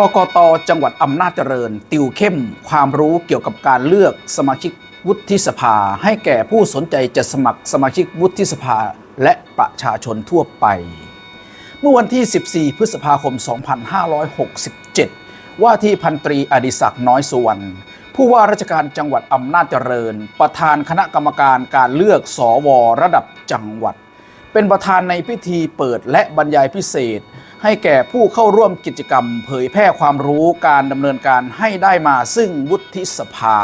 กกตจังหวัดอำนาจเจริญ ติวเข้มความรู้เกี่ยวกับการเลือกสมาชิกวุฒิสภา ให้แก่ผู้สนใจจะสมัครสมาชิกวุฒิสภาและประชาชนทั่วไป เมื่อวันที่ 14 พฤษภาคม 2567 ว่าที่พันตรีอดิศักดิ์น้อยสุวรรณผู้ว่าราชการจังหวัดอำนาจเจริญ ประธานคณะกรรมการการเลือกสวระดับจังหวัด เป็นประธานในพิธีเปิดและบรรยายพิเศษ ให้แก่ผู้เข้าร่วมกิจกรรม เผยแพร่ความรู้การดำเนินการให้ได้มาซึ่งวุฒิสภา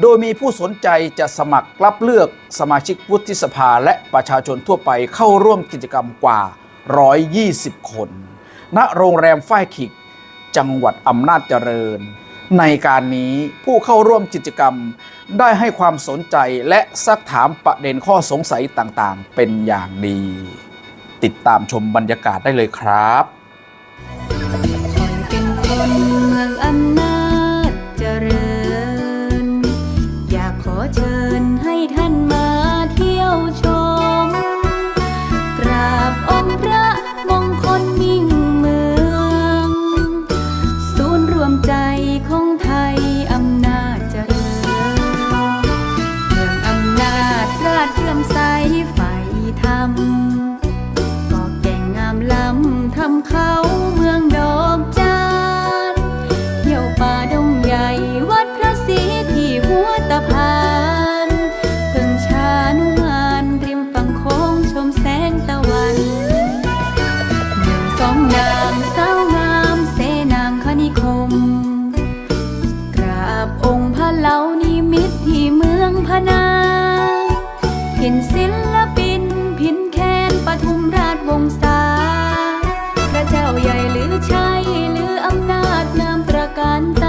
โดยมีผู้สนใจจะสมัครรับเลือกสมาชิกวุฒิสภาและประชาชนทั่วไปเข้าร่วมกิจกรรมกว่า 120 คน ณ โรงแรมฝ้ายขิก จังหวัดอำนาจเจริญ ในการนี้ผู้เข้าร่วมกิจกรรมได้ให้ความสนใจและซักถามประเด็นข้อสงสัยต่างๆ เป็นอย่างดี ติดตามชมบรรยากาศได้เลยครับเจริญอยากขอเชิญ ถิ่นศิลปิน พินแคนปทุมราชวงศาพระเจ้าใหญ่หรือชัยหรืออำนาจนามตระการต